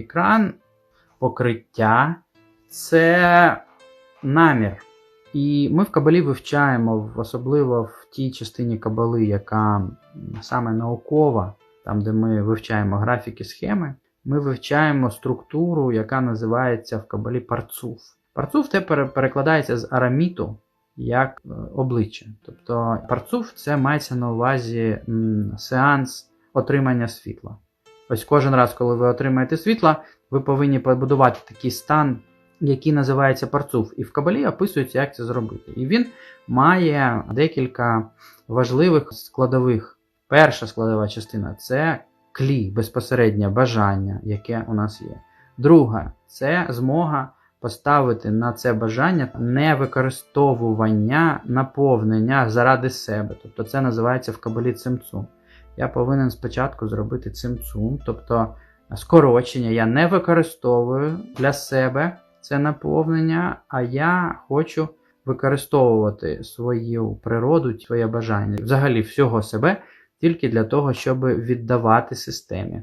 Екран покриття це намір. І ми в кабалі вивчаємо, особливо в тій частині кабали, яка саме наукова, там де ми вивчаємо графіки схеми, ми вивчаємо структуру, яка називається в кабалі парцуф. Парцуф те перекладається з араміту як е, обличчя. Тобто парцуф це мається на увазі сеанс отримання світла. Ось кожен раз, коли ви отримаєте світла, ви повинні побудувати такий стан, який називається парцуф. І в кабалі описується, як це зробити. І він має декілька важливих складових. Перша складова частина це клі, безпосереднє бажання, яке у нас є. Друга це змога поставити на це бажання не використовування наповнення заради себе. Тобто це називається в кабалі цимцум. Я повинен спочатку зробити цим цум, тобто скорочення я не використовую для себе це наповнення, а я хочу використовувати свою природу, своє бажання, взагалі всього себе тільки для того, щоб віддавати системі.